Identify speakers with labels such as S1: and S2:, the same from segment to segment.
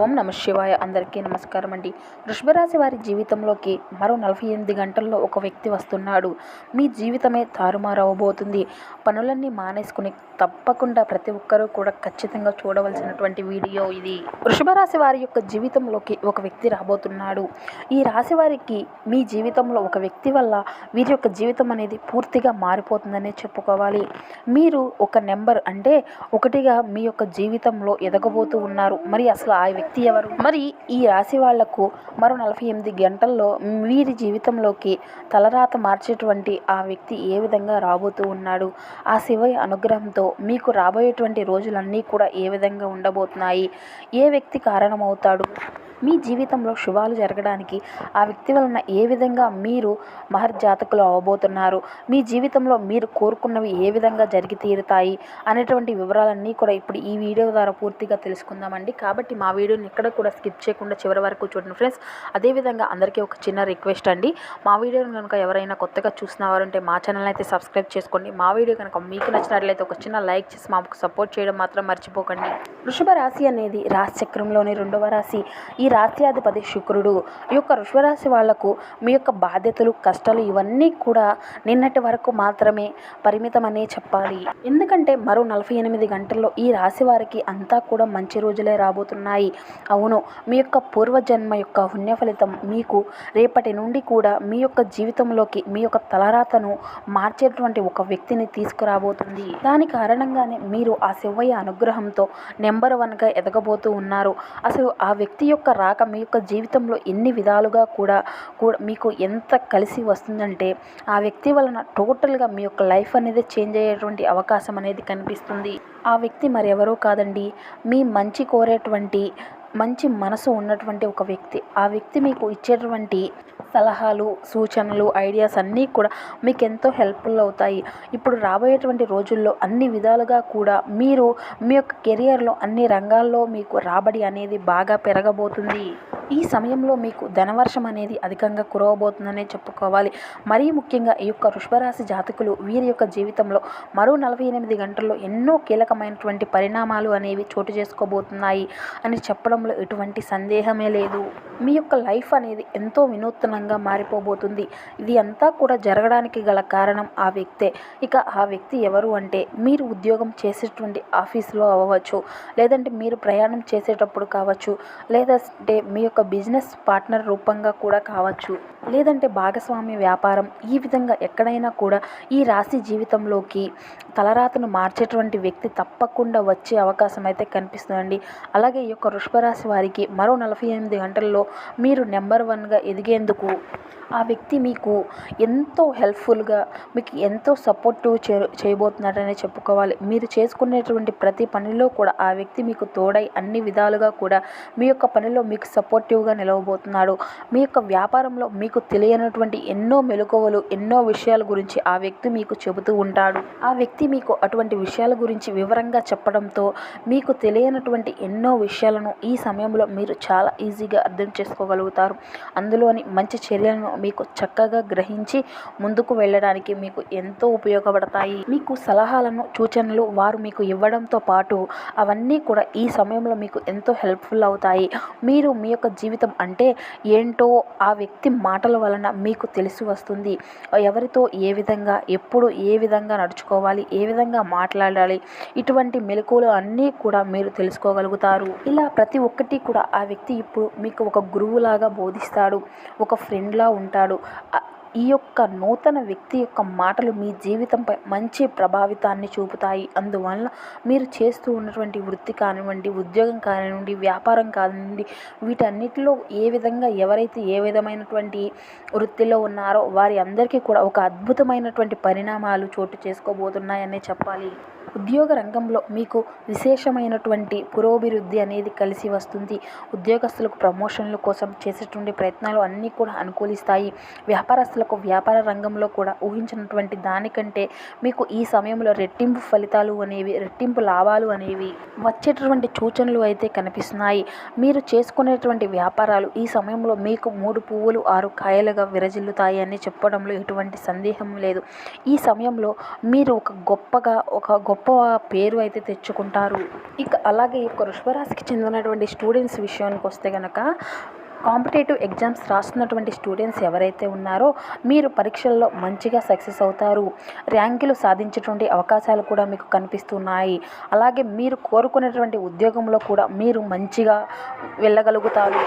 S1: ఓం నమ శివాయ. అందరికీ నమస్కారం అండి. వృషభరాశి వారి జీవితంలోకి మరో నలభై ఎనిమిది గంటల్లో ఒక వ్యక్తి వస్తున్నాడు. మీ జీవితమే తారుమారవబోతుంది. పనులన్నీ మానేసుకుని తప్పకుండా ప్రతి ఒక్కరూ కూడా ఖచ్చితంగా చూడవలసినటువంటి వీడియో ఇది. వృషభరాశి వారి యొక్క జీవితంలోకి ఒక వ్యక్తి రాబోతున్నాడు. ఈ రాశి వారికి మీ జీవితంలో ఒక వ్యక్తి వల్ల వీరి యొక్క జీవితం అనేది పూర్తిగా మారిపోతుందనే చెప్పుకోవాలి. మీరు ఒక నెంబర్ అంటే ఒకటిగా మీ యొక్క జీవితంలో ఎదగబోతూ ఉన్నారు. మరి అసలు ఆ వ్యక్తి ఎవరు? మరి ఈ రాశి వాళ్ళకు మరో నలభై ఎనిమిది గంటల్లో వీరి జీవితంలోకి తలరాత మార్చేటువంటి ఆ వ్యక్తి ఏ విధంగా రాబోతూ ఉన్నాడు? ఆ శివయ్య అనుగ్రహంతో మీకు రాబోయేటువంటి రోజులన్నీ కూడా ఏ విధంగా ఉండబోతున్నాయి? ఏ వ్యక్తి కారణమవుతాడు? మీ జీవితంలో శుభాలు జరగడానికి ఆ వ్యక్తి వలన ఏ విధంగా మీరు మహర్జాతకులు అవ్వబోతున్నారు మీ జీవితంలో మీరు కోరుకున్నవి ఏ విధంగా జరిగి తీరుతాయి? అనేటువంటి వివరాలన్నీ కూడా ఇప్పుడు ఈ వీడియో ద్వారా పూర్తిగా తెలుసుకుందామండి. కాబట్టి మా వీడియోని ఎక్కడ కూడా స్కిప్ చేయకుండా చివరి వరకు చూడండి ఫ్రెండ్స్. అదేవిధంగా అందరికీ ఒక చిన్న రిక్వెస్ట్ అండి. మా వీడియోని కనుక ఎవరైనా కొత్తగా చూసిన వారంటే మా ఛానల్ అయితే సబ్స్క్రైబ్ చేసుకోండి. మా వీడియో కనుక మీకు నచ్చినట్లయితే ఒక చిన్న లైక్ చేసి మాకు సపోర్ట్ చేయడం మాత్రం మర్చిపోకండి. వృషభ రాశి అనేది రాశి చక్రంలోని రెండవ రాశి. ఈ రాశ్యాధిపతి శుక్రుడు. ఈ యొక్క వృషభరాశి వాళ్ళకు మీ యొక్క బాధ్యతలు కష్టాలు ఇవన్నీ కూడా నిన్నటి వరకు మాత్రమే పరిమితమనే చెప్పాలి. ఎందుకంటే మరో నలభై ఎనిమిది గంటల్లో ఈ రాశి వారికి అంతా కూడా మంచి రోజులే రాబోతున్నాయి. అవును మీ యొక్క పూర్వజన్మ యొక్క పుణ్య ఫలితం మీకు రేపటి నుండి కూడా మీ యొక్క జీవితంలోకి మీ యొక్క తలరాతను మార్చేటువంటి ఒక వ్యక్తిని తీసుకురాబోతుంది. దాని కారణంగానే మీరు ఆ శివయ్య అనుగ్రహంతో నెంబర్ వన్గా ఎదగబోతూ ఉన్నారు. అసలు ఆ వ్యక్తి యొక్క రాక మీ యొక్క జీవితంలో ఎన్ని విధాలుగా కూడా కూడా మీకు ఎంత కలిసి వస్తుందంటే ఆ వ్యక్తి వలన టోటల్గా మీ యొక్క లైఫ్ అనేది చేంజ్ అయ్యేటువంటి అవకాశం అనేది కనిపిస్తుంది. ఆ వ్యక్తి మరెవరో కాదండి. మీ మంచి కోరేటువంటి మంచి మనసు ఉన్నటువంటి ఒక వ్యక్తి. ఆ వ్యక్తి మీకు ఇచ్చేటువంటి సలహాలు సూచనలు ఐడియాస్ అన్నీ కూడా మీకు ఎంతో హెల్ప్ఫుల్ అవుతాయి. ఇప్పుడు రాబోయేటువంటి రోజుల్లో అన్ని విధాలుగా కూడా మీరు మీ యొక్క కెరియర్లో అన్ని రంగాల్లో మీకు రాబడి అనేది బాగా పెరగబోతుంది. ఈ సమయంలో మీకు ధనవర్షం అనేది అధికంగా కురవబోతుందనే చెప్పుకోవాలి. మరీ ముఖ్యంగా ఈ యొక్క వృషభరాశి జాతకులు వీరి యొక్క జీవితంలో మరో నలభై ఎనిమిది గంటల్లో ఎన్నో కీలక కీలకమైనటువంటి పరిణామాలు అనేవి చోటు చేసుకోబోతున్నాయి అని చెప్పడంలో ఎటువంటి సందేహమే లేదు. మీ యొక్క లైఫ్ అనేది ఎంతో వినూత్నంగా మారిపోబోతుంది. ఇది అంతా కూడా జరగడానికి గల కారణం ఆ వ్యక్తే. ఇక ఆ వ్యక్తి ఎవరు అంటే మీరు ఉద్యోగం చేసేటువంటి ఆఫీసులో అవ్వచ్చు లేదంటే మీరు ప్రయాణం చేసేటప్పుడు కావచ్చు లేదంటే మీ యొక్క బిజినెస్ పార్ట్నర్ రూపంగా కూడా కావచ్చు లేదంటే భాగస్వామి వ్యాపారం ఈ విధంగా ఎక్కడైనా కూడా ఈ రాశి జీవితంలోకి తలరాతను మార్చేటువంటి వ్యక్తి తప్పకుండా వచ్చే అవకాశం అయితే కనిపిస్తుందండి. అలాగే ఈ యొక్క వృషభరాశి వారికి మరో నలభై ఎనిమిది గంటల్లో మీరు నెంబర్ వన్గా ఎదిగేందుకు ఆ వ్యక్తి మీకు ఎంతో హెల్ప్ఫుల్గా మీకు ఎంతో సపోర్టివ్ చే చేయబోతున్నాడనే చెప్పుకోవాలి. మీరు చేసుకునేటువంటి ప్రతి పనిలో కూడా ఆ వ్యక్తి మీకు తోడై అన్ని విధాలుగా కూడా మీ యొక్క పనిలో మీకు సపోర్టివ్గా నిలవబోతున్నాడు. మీ యొక్క వ్యాపారంలో మీకు తెలియనటువంటి ఎన్నో మెలకువలు ఎన్నో విషయాల గురించి ఆ వ్యక్తి మీకు చెబుతూ ఉంటాడు. ఆ వ్యక్తి మీకు అటువంటి విషయాల గురించి వివరంగా చెప్పడంతో మీకు తెలియనటువంటి ఎన్నో విషయాలను ఈ సమయంలో మీరు చాలా ఈజీగా అర్థం చేసుకోగలుగుతారు. అందులోని మంచి చర్యలను మీకు చక్కగా గ్రహించి ముందుకు వెళ్ళడానికి మీకు ఎంతో ఉపయోగపడతాయి. మీకు సలహాలను సూచనలు వారు మీకు ఇవ్వడంతో పాటు అవన్నీ కూడా ఈ సమయంలో మీకు ఎంతో హెల్ప్ఫుల్ అవుతాయి. మీరు మీ యొక్క జీవితం అంటే ఏంటో ఆ వ్యక్తి మాటల వలన మీకు తెలిసి వస్తుంది. ఎవరితో ఏ విధంగా ఎప్పుడు ఏ విధంగా నడుచుకోవాలి ఏ విధంగా మాట్లాడాలి ఇటువంటి మెలకువలు అన్నీ కూడా మీరు తెలుసుకోగలుగుతారు. ఇలా ప్రతి ఒక్కటి కూడా ఆ వ్యక్తి ఇప్పుడు మీకు ఒక గురువులాగా బోధిస్తాడు ఒక ఫ్రెండ్లా ఉంటాడు. ఈ యొక్క నూతన వ్యక్తి యొక్క మాటలు మీ జీవితంపై మంచి ప్రభావితాన్ని చూపుతాయి. అందువల్ల మీరు చేస్తూ ఉన్నటువంటి వృత్తి కానివ్వండి ఉద్యోగం కానివ్వండి వ్యాపారం కానివ్వండి వీటన్నిటిలో ఏ విధంగా ఎవరైతే ఏ విధమైనటువంటి వృత్తిలో ఉన్నారో వారి అందరికీ కూడా ఒక అద్భుతమైనటువంటి పరిణామాలు చోటు చేసుకోబోతున్నాయనే చెప్పాలి. ఉద్యోగ రంగంలో మీకు విశేషమైనటువంటి పురోభివృద్ధి అనేది కలిసి వస్తుంది. ఉద్యోగస్తులకు ప్రమోషన్ల కోసం చేసేటువంటి ప్రయత్నాలు అన్నీ కూడా అనుకూలిస్తాయి. వ్యాపారస్తులకు వ్యాపార రంగంలో కూడా ఊహించినటువంటి దానికంటే మీకు ఈ సమయంలో రెట్టింపు ఫలితాలు అనేవి రెట్టింపు లాభాలు అనేవి వచ్చేటటువంటి సూచనలు అయితే కనిపిస్తున్నాయి. మీరు చేసుకునేటువంటి వ్యాపారాలు ఈ సమయంలో మీకు మూడు పువ్వులు ఆరు కాయలుగా విరజిల్లుతాయి అని చెప్పడంలో ఎటువంటి సందేహం లేదు. ఈ సమయంలో మీరు ఒక గొప్పగా ఒక గొప్ప పేరు అయితే తెచ్చుకుంటారు. ఇక అలాగే ఈ యొక్క వృషభరాశికి చెందినటువంటి స్టూడెంట్స్ విషయానికి వస్తే కనుక కాంపిటేటివ్ ఎగ్జామ్స్ రాస్తున్నటువంటి స్టూడెంట్స్ ఎవరైతే ఉన్నారో మీరు పరీక్షల్లో మంచిగా సక్సెస్ అవుతారు. ర్యాంకులు సాధించేటువంటి అవకాశాలు కూడా మీకు కనిపిస్తున్నాయి. అలాగే మీరు కోరుకునేటువంటి ఉద్యోగంలో కూడా మీరు మంచిగా వెళ్ళగలుగుతారు.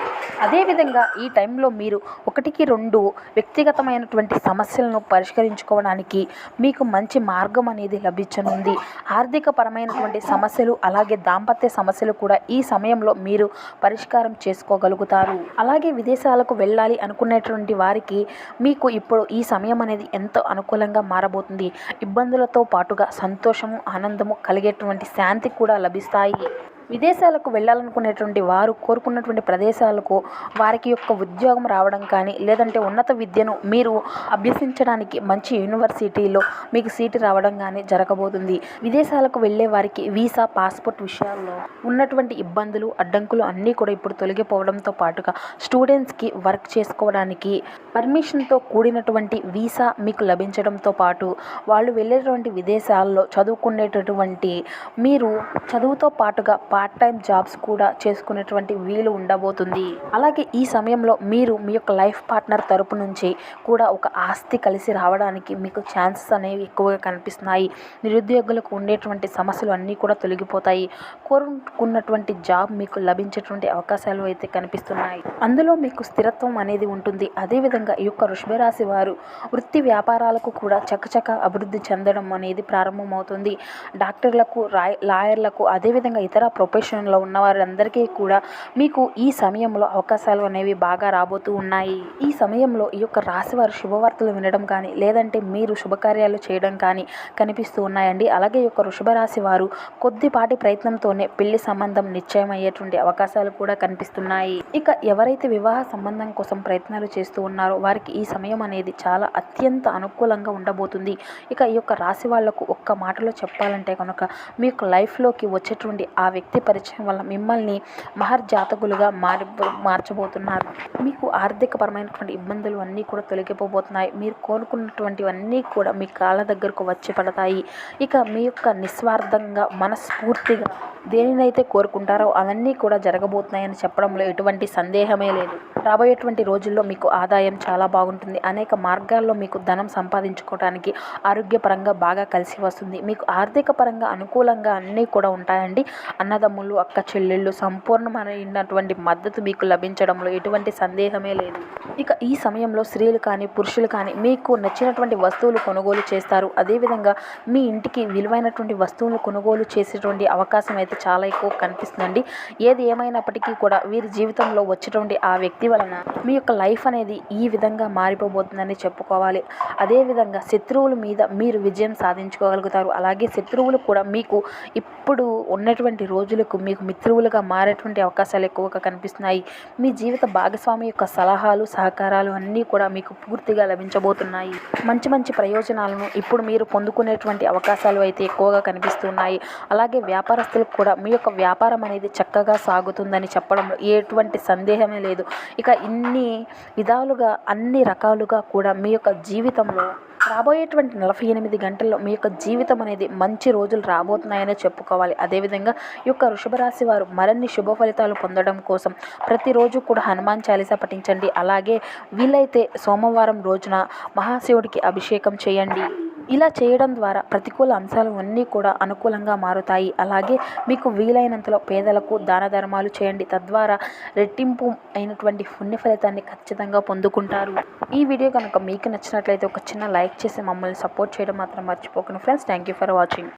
S1: అదేవిధంగా ఈ టైంలో మీరు ఒకటికి రెండు వ్యక్తిగతమైనటువంటి సమస్యలను పరిష్కరించుకోవడానికి మీకు మంచి మార్గం అనేది లభించనుంది. ఆర్థిక పరమైనటువంటి సమస్యలు అలాగే దాంపత్య సమస్యలు కూడా ఈ సమయంలో మీరు పరిష్కారం చేసుకోగలుగుతారు. అలాగే విదేశాలకు వెళ్ళాలి అనుకునేటువంటి వారికి మీకు ఇప్పుడు ఈ సమయం అనేది ఎంతో అనుకూలంగా మారబోతుంది. ఇబ్బందులతో పాటుగా సంతోషము ఆనందము కలిగేటువంటి శాంతి కూడా లభిస్తాయి. విదేశాలకు వెళ్ళాలనుకునేటువంటి వారు కోరుకున్నటువంటి ప్రదేశాలకు వారికి యొక్క ఉద్యోగం రావడం కానీ లేదంటే ఉన్నత విద్యను మీరు అభ్యసించడానికి మంచి యూనివర్సిటీలో మీకు సీటు రావడం కానీ జరగబోతుంది. విదేశాలకు వెళ్ళే వారికి వీసా పాస్పోర్ట్ విషయాల్లో ఉన్నటువంటి ఇబ్బందులు అడ్డంకులు అన్నీ కూడా ఇప్పుడు తొలగిపోవడంతో పాటుగా స్టూడెంట్స్కి వర్క్ చేసుకోవడానికి పర్మిషన్తో కూడినటువంటి వీసా మీకు లభించడంతో పాటు వాళ్ళు వెళ్ళేటువంటి విదేశాల్లో చదువుకునేటటువంటి మీరు చదువుతో పాటుగా పార్ట్ టైం జాబ్స్ కూడా చేసుకునేటువంటి వీలు ఉండబోతుంది. అలాగే ఈ సమయంలో మీరు మీ యొక్క లైఫ్ పార్ట్నర్ తరపు నుంచి కూడా ఒక ఆస్తి కలిసి రావడానికి మీకు ఛాన్సెస్ అనేవి ఎక్కువగా కనిపిస్తున్నాయి. నిరుద్యోగులకు ఉండేటువంటి సమస్యలు అన్నీ కూడా తొలగిపోతాయి. కోరుకున్నటువంటి జాబ్ మీకు లభించేటువంటి అవకాశాలు అయితే కనిపిస్తున్నాయి. అందులో మీకు స్థిరత్వం అనేది ఉంటుంది. అదేవిధంగా ఈ యొక్క వృషభరాశి వారు వృత్తి వ్యాపారాలకు కూడా చకచక అభివృద్ధి చెందడం అనేది ప్రారంభమవుతుంది. డాక్టర్లకు రాయ్ లాయర్లకు అదేవిధంగా ఇతర ప్రొఫెషన్లో ఉన్న వారందరికీ కూడా మీకు ఈ సమయంలో అవకాశాలు అనేవి బాగా రాబోతూ ఉన్నాయి. ఈ సమయంలో ఈ యొక్క రాశి వారు శుభవార్తలు వినడం కానీ లేదంటే మీరు శుభకార్యాలు చేయడం కానీ కనిపిస్తూ ఉన్నాయండి. అలాగే ఈ యొక్క వృషభ రాశి వారు కొద్దిపాటి ప్రయత్నంతోనే పెళ్ళి సంబంధం నిశ్చయం అయ్యేటువంటి అవకాశాలు కూడా కనిపిస్తున్నాయి. ఇక ఎవరైతే వివాహ సంబంధం కోసం ప్రయత్నాలు చేస్తూ ఉన్నారో వారికి ఈ సమయం అనేది చాలా అత్యంత అనుకూలంగా ఉండబోతుంది. ఇక ఈ యొక్క రాశి వాళ్ళకు ఒక్క మాటలో చెప్పాలంటే కనుక మీ యొక్క లైఫ్లోకి వచ్చేటువంటి ఆ వ్యక్తి పరిచయం వల్ల మిమ్మల్ని మహర్జాతకులుగా మారి మార్చబోతున్నారు. మీకు ఆర్థికపరమైనటువంటి ఇబ్బందులు అన్నీ కూడా తొలగిపోబోతున్నాయి. మీరు కోరుకున్నటువంటివన్నీ కూడా మీ కాళ్ళ దగ్గరకు వచ్చి పడతాయి. ఇక మీ యొక్క నిస్వార్థంగా మనస్ఫూర్తిగా దేనినైతే కోరుకుంటారో అవన్నీ కూడా జరగబోతున్నాయని చెప్పడంలో ఎటువంటి సందేహమే లేదు. రాబోయేటువంటి రోజుల్లో మీకు ఆదాయం చాలా బాగుంటుంది. అనేక మార్గాల్లో మీకు ధనం సంపాదించుకోవడానికి ఆరోగ్యపరంగా బాగా కలిసి వస్తుంది. మీకు ఆర్థిక పరంగా అనుకూలంగా అన్నీ కూడా ఉంటాయండి. అన్నదమ్ములు అక్క చెల్లెళ్ళు సంపూర్ణమైనటువంటి మద్దతు మీకు లభించడంలో ఎటువంటి సందేహమే లేదు. ఇక ఈ సమయంలో స్త్రీలు కానీ పురుషులు కానీ మీకు నచ్చినటువంటి వస్తువులు కొనుగోలు చేస్తారు. అదేవిధంగా మీ ఇంటికి విలువైనటువంటి వస్తువులు కొనుగోలు చేసేటువంటి అవకాశం అయితే చాలా ఎక్కువ కనిపిస్తుందండి. ఏది ఏమైనప్పటికీ కూడా వీరి జీవితంలో వచ్చేటువంటి ఆ వ్యక్తి వలన మీ యొక్క లైఫ్ అనేది ఈ విధంగా మారిపోబోతుందని చెప్పుకోవాలి. అదేవిధంగా శత్రువుల మీద మీరు విజయం సాధించుకోగలుగుతారు. అలాగే శత్రువులు కూడా మీకు ఇప్పుడు ఉన్నటువంటి రోజులకు మీకు మిత్రువులుగా మారేటువంటి అవకాశాలు ఎక్కువగా కనిపిస్తున్నాయి. మీ జీవిత భాగస్వామి యొక్క సలహాలు సహకారాలు అన్నీ కూడా మీకు పూర్తిగా లభించబోతున్నాయి. మంచి మంచి ప్రయోజనాలను ఇప్పుడు మీరు పొందుకునేటువంటి అవకాశాలు అయితే ఎక్కువగా కనిపిస్తున్నాయి. అలాగే వ్యాపారస్తులకు కూడా మీ యొక్క వ్యాపారం అనేది చక్కగా సాగుతుందని చెప్పడంలో ఎటువంటి సందేహమే లేదు. ఇక ఇన్ని విధాలుగా అన్ని రకాలుగా కూడా మీ యొక్క జీవితంలో రాబోయేటువంటి నలభై ఎనిమిది గంటల్లో మీ యొక్క జీవితం అనేది మంచి రోజులు రాబోతున్నాయనే చెప్పుకోవాలి. అదేవిధంగా ఈ యొక్క వృషభ రాశి వారు మరిన్ని శుభ ఫలితాలు పొందడం కోసం ప్రతిరోజు కూడా హనుమాన్ చాలీసా పఠించండి. అలాగే వీలైతే సోమవారం రోజున మహాశివుడికి అభిషేకం చేయండి. ఇలా చేయడం ద్వారా ప్రతికూల అంశాలు అన్నీ కూడా అనుకూలంగా మారుతాయి. అలాగే మీకు వీలైనంతలో పేదలకు దాన ధర్మాలు చేయండి. తద్వారా రెట్టింపు అయినటువంటి పుణ్య ఫలితాన్ని ఖచ్చితంగా పొందుకుంటారు. ఈ వీడియో కనుక మీకు నచ్చినట్లయితే ఒక చిన్న లైక్ చేసి మమ్మల్ని సపోర్ట్ చేయడం మాత్రం మర్చిపోకండి. Friends thank you for watching.